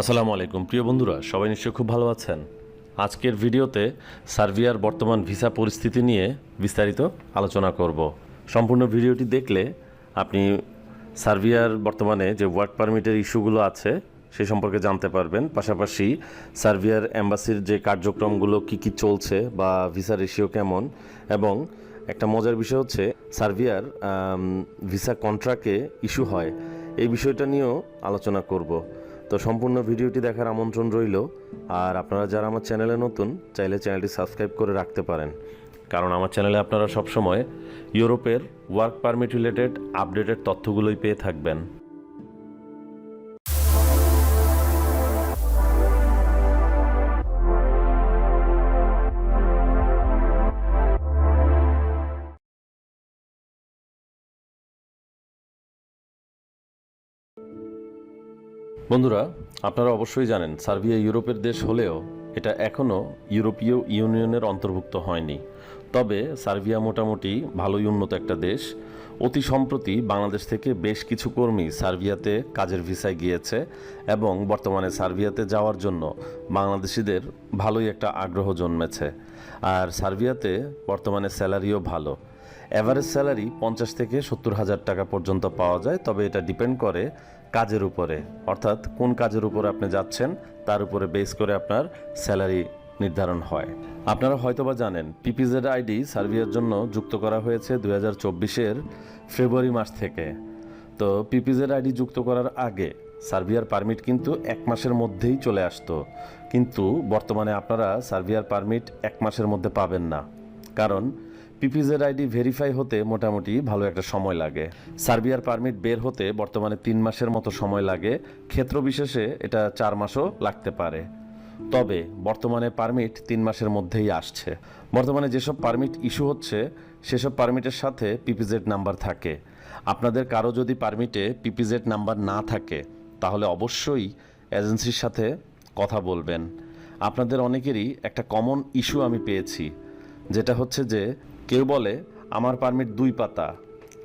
আসসালামু আলাইকুম। প্রিয় বন্ধুরা, সবাই নিশ্চয়ই খুব ভালো আছেন? আজকের ভিডিওতে সার্বিয়ার বর্তমান ভিসা পরিস্থিতি নিয়ে বিস্তারিত আলোচনা করব। সম্পূর্ণ ভিডিওটি দেখলে আপনি সার্বিয়ার বর্তমানে যে ওয়ার্ক পারমিটের ইস্যুগুলো আছে, সে সম্পর্কে জানতে পারবেন। পাশাপাশি সার্বিয়ার অ্যাম্বাসির যে কার্যক্রমগুলো কি কি চলছে বা ভিসা রেশিও কেমন, এবং একটা মজার বিষয় হচ্ছে সার্বিয়ার ভিসা কন্ট্রাক্টে ইস্যু হয়। এই বিষয়টা নিয়েও আলোচনা করব। তো সম্পূর্ণ ভিডিওটি দেখার আমন্ত্রণ রইল। আর আপনারা যারা আমার চ্যানেলে নতুন, চাইলে চ্যানেলটি সাবস্ক্রাইব করে রাখতে পারেন। কারণ আমার চ্যানেলে আপনারা সবসময় ইউরোপের ওয়ার্ক পারমিট রিলেটেড আপডেটেড তথ্যগুলোই পেয়ে থাকবেন। বন্ধুরা, আপনারা অবশ্যই জানেন, সার্বিয়া ইউরোপের দেশ হলেও এটা এখনও ইউরোপীয় ইউনিয়নের অন্তর্ভুক্ত হয়নি। তবে সার্বিয়া মোটামুটি ভালোই উন্নত একটা দেশ। অতি সম্প্রতি বাংলাদেশ থেকে বেশ কিছু কর্মী সার্বিয়াতে কাজের ভিসায় গিয়েছে এবং বর্তমানে সার্বিয়াতে যাওয়ার জন্য বাংলাদেশিদের ভালোই একটা আগ্রহ জন্মেছে। আর সার্বিয়াতে বর্তমানে স্যালারিও ভালো। অ্যাভারেজ স্যালারি পঞ্চাশ থেকে সত্তর হাজার টাকা পর্যন্ত পাওয়া যায়, তবে এটা ডিপেন্ড করে কাজের উপরে। অর্থাৎ কোন কাজের উপরে আপনি যাচ্ছেন, তার উপরে বেস করে আপনার স্যালারি নির্ধারণ হয়। আপনারা হয়তোবা জানেন পিপিজেড আইডি সার্ভিয়ার জন্য যুক্ত করা হয়েছে দুই হাজার চব্বিশের ফেব্রুয়ারি মাস থেকে। তো পিপিজেড আইডি যুক্ত করার আগে সার্বিয়ার পারমিট কিন্তু এক মাসের মধ্যেই চলে আসতো। কিন্তু বর্তমানে আপনারা সার্বিয়ার পারমিট এক মাসের মধ্যে পাবেন না। কারণ পিপিজেড আইডি ভেরিফাই হতে মোটামুটি ভালো একটা সময় লাগে। সার্বিয়ার পারমিট বের হতে বর্তমানে তিন মাসের মতো সময় লাগে। ক্ষেত্র বিশেষে এটা চার মাসও লাগতে পারে। তবে বর্তমানে পারমিট তিন মাসের মধ্যেই আসছে। বর্তমানে যেসব পারমিট ইস্যু হচ্ছে, সেসব পারমিটের সাথে পিপিজেড নাম্বার থাকে। আপনাদের কারও যদি পারমিটে পিপিজেড নাম্বার না থাকে, তাহলে অবশ্যই এজেন্সির সাথে কথা বলবেন। আপনাদের অনেকেরই একটা কমন ইস্যু আমি পেয়েছি, যেটা হচ্ছে যে কেউ বলে, আমার পারমিট দুই পাতা।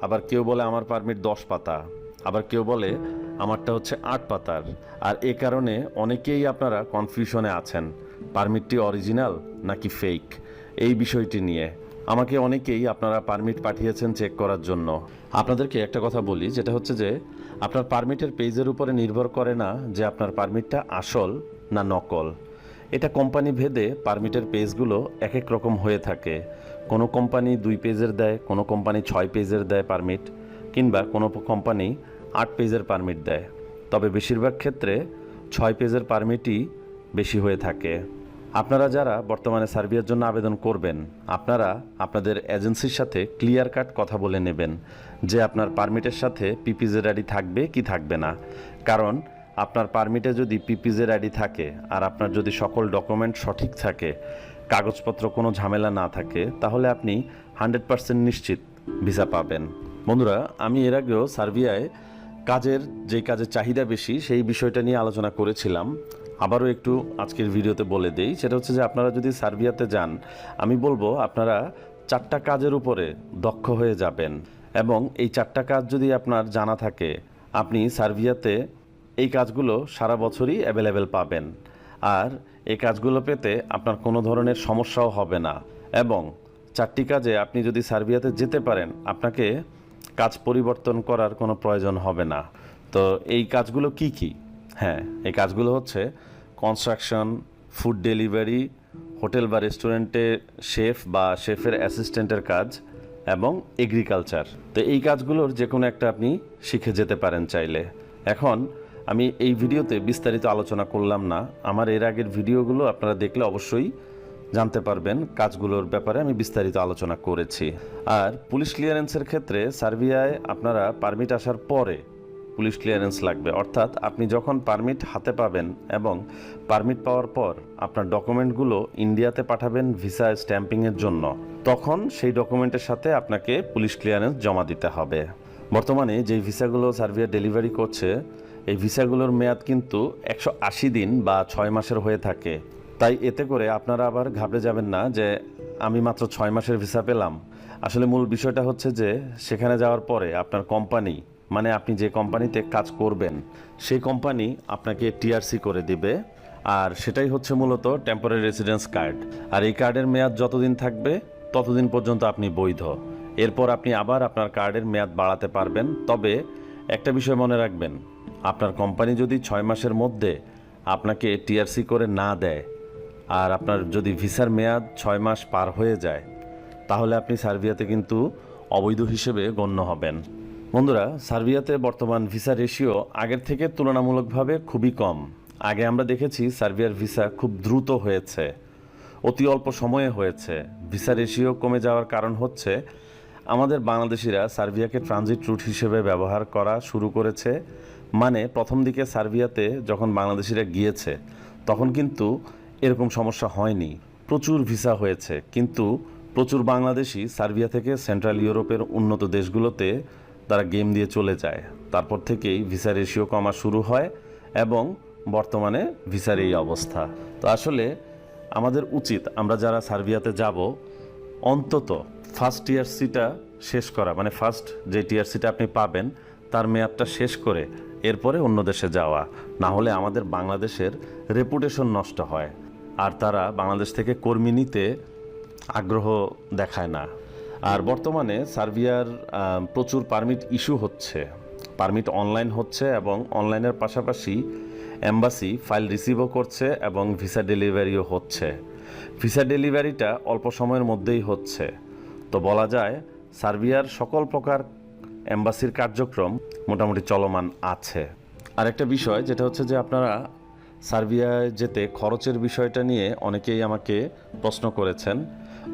আবার কেউ বলে, আমার পারমিট দশ পাতা। আবার কেউ বলে, আমারটা হচ্ছে আট পাতার। আর এ কারণে অনেকেই আপনারা কনফিউশনে আছেন, পারমিটটি অরিজিনাল নাকি ফেক এই বিষয়টি নিয়ে। আমাকে অনেকেই আপনারা পারমিট পাঠিয়েছেন চেক করার জন্য। আপনাদেরকে একটা কথা বলি, যেটা হচ্ছে যে, আপনার পারমিটের পেজের উপরে নির্ভর করে না যে আপনার পারমিটটা আসল না নকল। এটা কোম্পানি ভেদে পারমিটের পেজগুলো এক এক রকম হয়ে থাকে। কোনো কোম্পানি দুই পেজের দেয়, কোনো কোম্পানি ছয় পেজের দেয় পারমিট কিংবা কোনো কোম্পানি আট পেজের পারমিট দেয়। তবে বেশিরভাগ ক্ষেত্রে ছয় পেজের পারমিটই বেশি হয়ে থাকে। আপনারা যারা বর্তমানে সার্বিয়ার জন্য আবেদন করবেন, আপনারা আপনাদের এজেন্সির সাথে ক্লিয়ার কাট কথা বলে নেবেন যে আপনার পারমিটের সাথে পিপিজের আইডি থাকবে কি থাকবে না। কারণ আপনার পারমিটে যদি পিপিজের আইডি থাকে, আর আপনার যদি সকল ডকুমেন্ট সঠিক থাকে কাগজপত্র কোনো ঝামেলা না থাকে, তাহলে আপনি হান্ড্রেড পার্সেন্ট নিশ্চিত ভিসা পাবেন। বন্ধুরা, আমি এর আগেও সার্বিয়ায় কাজের যে কাজের চাহিদা বেশি, সেই বিষয়টা নিয়ে আলোচনা করেছিলাম। আবারও একটু আজকের ভিডিওতে বলে দেই, সেটা হচ্ছে যে আপনারা যদি সার্বিয়াতে যান, আমি বলব আপনারা চারটা কাজের উপরে দক্ষ হয়ে যাবেন এবং এই চারটা কাজ যদি আপনার জানা থাকে, আপনি সার্বিয়াতে এই কাজগুলো সারা বছরই অ্যাভেলেবেল পাবেন। আর এই কাজগুলো পেতে আপনার কোনো ধরনের সমস্যাও হবে না। এবং চারটি কাজে আপনি যদি সার্বিয়াতে যেতে পারেন, আপনাকে কাজ পরিবর্তন করার কোনো প্রয়োজন হবে না। তো এই কাজগুলো কি কি? হ্যাঁ এই কাজগুলো হচ্ছে কনস্ট্রাকশন ফুড ডেলিভারি হোটেল বা রেস্টুরেন্টে শেফ বা শেফের অ্যাসিস্ট্যান্টের কাজ এবং এগ্রিকালচার তো এই কাজগুলোর যে কোনো একটা আপনি শিখে যেতে পারেন চাইলে। এখন আমি এই ভিডিওতে বিস্তারিত আলোচনা করলাম না। আমার এর আগের ভিডিওগুলো আপনারা দেখলে অবশ্যই জানতে পারবেন কাজগুলোর ব্যাপারে আমি বিস্তারিত আলোচনা করেছি। আর পুলিশ ক্লিয়ারেন্সের ক্ষেত্রে সার্বিয়ায় আপনারা পারমিট আসার পরে পুলিশ ক্লিয়ারেন্স লাগবে। অর্থাৎ আপনি যখন পারমিট হাতে পাবেন এবং পারমিট পাওয়ার পর আপনার ডকুমেন্টগুলো ইন্ডিয়াতে পাঠাবেন ভিসা স্ট্যাম্পিংয়ের জন্য, তখন সেই ডকুমেন্টের সাথে আপনাকে পুলিশ ক্লিয়ারেন্স জমা দিতে হবে। বর্তমানে যে ভিসাগুলো সার্বিয়া ডেলিভারি করছে এই ভিসাগুলোর মেয়াদ কিন্তু একশো আশি দিন বা ছয় মাসের হয়ে থাকে। তাই এতে করে আপনারা আবার ঘাবড়ে যাবেন না যে আমি মাত্র ছয় মাসের ভিসা পেলাম। আসলে মূল বিষয়টা হচ্ছে যে সেখানে যাওয়ার পরে আপনার কোম্পানি মানে আপনি যে কোম্পানিতে কাজ করবেন, সেই কোম্পানি আপনাকে টিআরসি করে দিবে। আর সেটাই হচ্ছে মূলত টেম্পোরারি রেসিডেন্স কার্ড আর এই কার্ডের মেয়াদ যতদিন থাকবে, ততদিন পর্যন্ত আপনি বৈধ। এরপর আপনি আবার আপনার কার্ডের মেয়াদ বাড়াতে পারবেন। তবে একটা বিষয় মনে রাখবেন আপনার কোম্পানি যদি ছয় মাসের মধ্যে আপনাকে টিআরসি করে না দেয় আর আপনার যদি ভিসার মেয়াদ ছয় মাস পার হয়ে যায়, তাহলে আপনি সার্বিয়াতে কিন্তু অবৈধ হিসেবে গণ্য হবেন। বন্ধুরা, সার্বিয়াতে বর্তমান ভিসা রেশিও আগের থেকে তুলনামূলকভাবে খুবই কম। আগে আমরা দেখেছি সার্বিয়ার ভিসা খুব দ্রুত হয়েছে, অতি অল্প সময়ে হয়েছে। ভিসা রেশিও কমে যাওয়ার কারণ হচ্ছে, আমাদের বাংলাদেশিরা সার্বিয়াকে ট্রানজিট রুট হিসেবে ব্যবহার করা শুরু করেছে মানে প্রথম দিকে সার্বিয়াতে যখন বাংলাদেশিরা গিয়েছে, তখন কিন্তু এরকম সমস্যা হয়নি। প্রচুর ভিসা হয়েছে, কিন্তু প্রচুর বাংলাদেশি সার্বিয়া থেকে সেন্ট্রাল ইউরোপের উন্নত দেশগুলোতে তারা গেম দিয়ে চলে যায়। তারপর থেকেই ভিসা রেশিও কমা শুরু হয় এবং বর্তমানে ভিসার এই অবস্থা। তো আসলে আমাদের উচিত আমরা যারা সার্বিয়াতে যাব, অন্তত ফার্স্ট টিআরসিটা শেষ করা মানে ফার্স্ট যে টিআরসিটা আপনি পাবেন, তার মেয়াদটা শেষ করে এরপরে অন্য দেশে যাওয়া, না হলে আমাদের বাংলাদেশের রেপুটেশন নষ্ট হয়। আর তারা বাংলাদেশ থেকে কর্মী নিতে আগ্রহ দেখায় না। আর বর্তমানে সার্বিয়ার প্রচুর পারমিট ইস্যু হচ্ছে। পারমিট অনলাইন হচ্ছে এবং অনলাইনের পাশাপাশি অ্যাম্বাসি ফাইল রিসিভও করছে এবং ভিসা ডেলিভারিও হচ্ছে। ভিসা ডেলিভারিটা অল্প সময়ের মধ্যেই হচ্ছে। তো বলা যায়, সার্বিয়ার সকল প্রকার এম্বাসির কার্যক্রম মোটামুটি চলমান আছে। আরেকটা বিষয় যেটা হচ্ছে যে আপনারা সার্বিয়ায় যেতে খরচের বিষয়টা নিয়ে অনেকেই আমাকে প্রশ্ন করেছেন।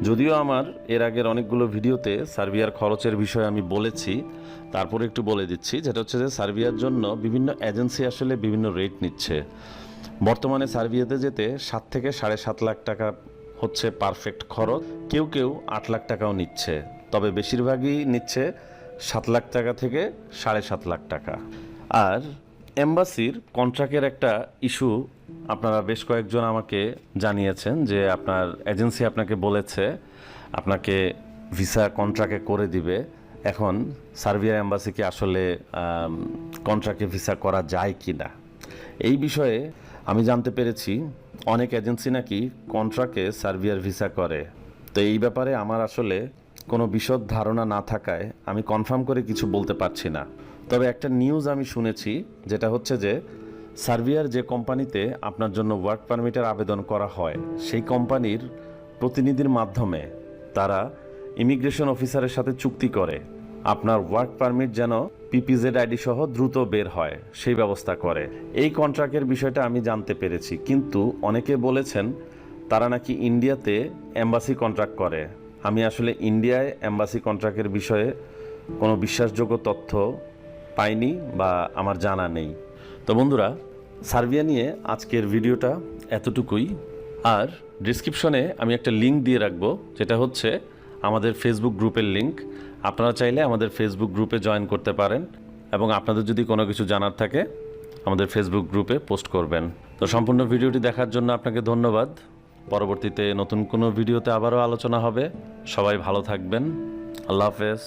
যদিও আমার এর আগের অনেকগুলো ভিডিওতে সার্বিয়ার খরচের বিষয়ে আমি বলেছি, তারপরে একটু বলে দিচ্ছি। যেটা হচ্ছে যে সার্বিয়ার জন্য বিভিন্ন এজেন্সি আসলে বিভিন্ন রেট নিচ্ছে। বর্তমানে সার্বিয়াতে যেতে সাত থেকে সাড়ে সাত লাখ টাকা হচ্ছে পারফেক্ট খরচ। কেউ কেউ আট লাখ টাকাও নিচ্ছে। তবে বেশিরভাগই নিচ্ছে সাত লাখ টাকা থেকে সাড়ে সাত লাখ টাকা। আর এম্বাসির কন্ট্রাক্টের একটা ইস্যু আপনারা বেশ কয়েকজন আমাকে জানিয়েছেন যে আপনার এজেন্সি আপনাকে বলেছে, আপনাকে ভিসা কন্ট্রাক্টে করে দিবে। এখন সার্বিয়া এম্বাসিকে আসলে কন্ট্রাক্টে ভিসা করা যায় কি না এই বিষয়ে আমি জানতে পেরেছি, অনেক এজেন্সি নাকি কন্ট্রাক্টে সার্বিয়ার ভিসা করে। তো এই ব্যাপারে আমার আসলে কোনো বিশদ ধারণা না থাকায় আমি কনফার্ম করে কিছু বলতে পারছি না। তবে একটা নিউজ আমি শুনেছি, যেটা হচ্ছে যে সার্বিয়ার যে কোম্পানিতে আপনার জন্য ওয়ার্ক পারমিটের আবেদন করা হয়, সেই কোম্পানির প্রতিনিধির মাধ্যমে তারা ইমিগ্রেশন অফিসারের সাথে চুক্তি করে। আপনার ওয়ার্ক পারমিট যেন পিপিজেড আইডি সহ দ্রুত বের হয়, সেই ব্যবস্থা করে। এই কন্ট্রাক্টের বিষয়টা আমি জানতে পেরেছি, কিন্তু অনেকে বলেছেন তারা নাকি ইন্ডিয়াতে এম্বাসি কন্ট্রাক্ট করে। আমি আসলে ইন্ডিয়ায় অ্যাম্বাসি কন্ট্রাক্টের বিষয়ে কোনো বিশ্বাসযোগ্য তথ্য পাইনি বা আমার জানা নেই। তো বন্ধুরা, সার্বিয়া নিয়ে আজকের ভিডিওটা এতটুকুই। আর ডিসক্রিপশনে আমি একটা লিংক দিয়ে রাখব, যেটা হচ্ছে আমাদের ফেসবুক গ্রুপের লিংক। আপনারা চাইলে আমাদের ফেসবুক গ্রুপে জয়েন করতে পারেন এবং আপনাদের যদি কোনো কিছু জানার থাকে, আমাদের ফেসবুক গ্রুপে পোস্ট করবেন। তো সম্পূর্ণ ভিডিওটি দেখার জন্য আপনাকে ধন্যবাদ। পরবর্তীতে নতুন কোনো ভিডিওতে আবারও আলোচনা হবে। সবাই ভালো থাকবেন। আল্লাহ হাফেজ।